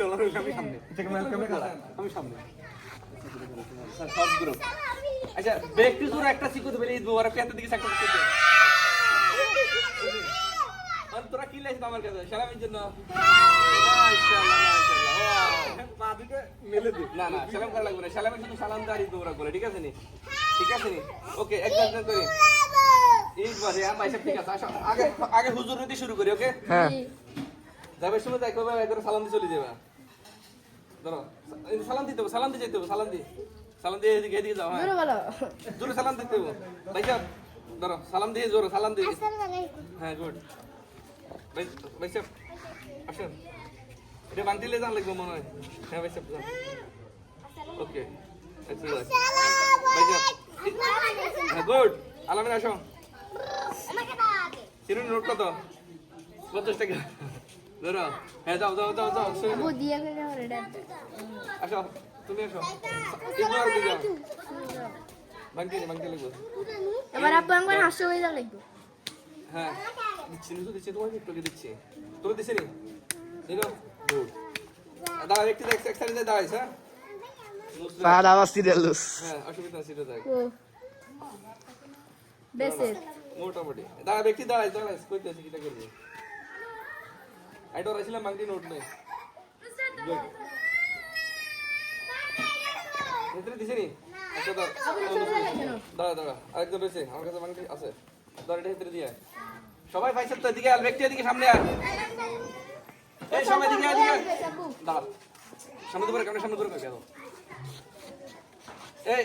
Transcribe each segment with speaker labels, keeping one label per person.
Speaker 1: Dollar আমি সামনে আমি সামনে সব গ্রুপ আচ্ছা জোর একটা শিখতে পেলে এই দুবার পেতে দিকে সাকতে করতে আর তোরা কি লাইছিস আমার কাছে সালামের জন্য মেলে দি না না সালাম করা লাগবে না সালামের জন্য সালাম দাঁড়ি দৌড়া করে ঠিক আছে নি ঠিক আছে নি ওকে একজন একজন করে হ্যাঁ। ভাই ঠিক আছে আগে আগে হুজুর শুরু করি ওকে
Speaker 2: হ্যাঁ।
Speaker 1: যাবার সময় দেখো ভাই একবার সালাম দিয়ে চলে যাবে। ধরো সালাম দিতে হবে সালাম দিয়ে যেতে হবে সালাম দিয়ে। সালাম দিয়ে এদিকে এদিকে যাও হ্যাঁ। জোরে সালাম দিতে হবে। ভাই সাহেব ধরো সালাম দিয়ে জোরে সালাম দিয়ে। হ্যাঁ গুড। ভাই ভাই সাহেব আসুন এটা বান্তিলে যান লাগবে মনে হয়। হ্যাঁ ভাই সাহেব যান। ওকে আচ্ছা ভাই সাহেব হ্যাঁ গুড। আলামিন আসো। চিরুনি নোট কত পঞ্চাশ টাকা। ধরো। হ্যাঁ যাও যাও যাও যাও যাও। আসো তুমি আসো। আর দিকে যাও। ভাঙতে ভাঙতে লাগবে
Speaker 3: এবার আপু আমার হাসতে হয়ে যাবে
Speaker 1: হ্যাঁ দিচ্ছি নিচু দিচ্ছি তোমাকে একটু দিচ্ছি। তোকে দিচ্ছি নি? দেখো গুড দাঁড়া একটু এক এক সাইডে দাঁড়াইস হ্যাঁ? মুসলিম।
Speaker 2: পাহাড় আওয়াজ সিরিয়াল লুস।
Speaker 1: হ্যাঁ অসুবিধা নেই সেটা দেখ।
Speaker 3: ও। বেসের।
Speaker 1: মোটামুটি। দাঁড়া ব্যক্তি দাঁড়াইস দাঁড়াইস কই দিয়েছি কিটা করবি? আইডর আসলে মাংটি নোট নেই গুড ভিতরে দিছি নি আচ্ছা দাঁড়া দাঁড়া দাঁড়া। আরেকজন রয়েছে। আমার কাছে মাংটি আছে। দাঁড়া এটা ভিতরে দিয়ে। সবাই সব তো এদিকে আল ব্যক্তি এদিকে সামনে আয়। এই সবাই এদিকে আয়, এদিকে। দাঁড়া। সামনে তো কেমন সামনে করে কেন এই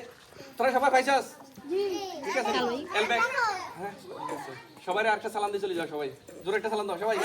Speaker 1: তোরা সবাই পাইছাস ঠিক আছে। এল ব্যাক হ্যাঁ ঠিক আছে। সবাই একটা সালাম দিয়ে চলে যাও সবাই। জোরে একটা সালাম দাও সবাই?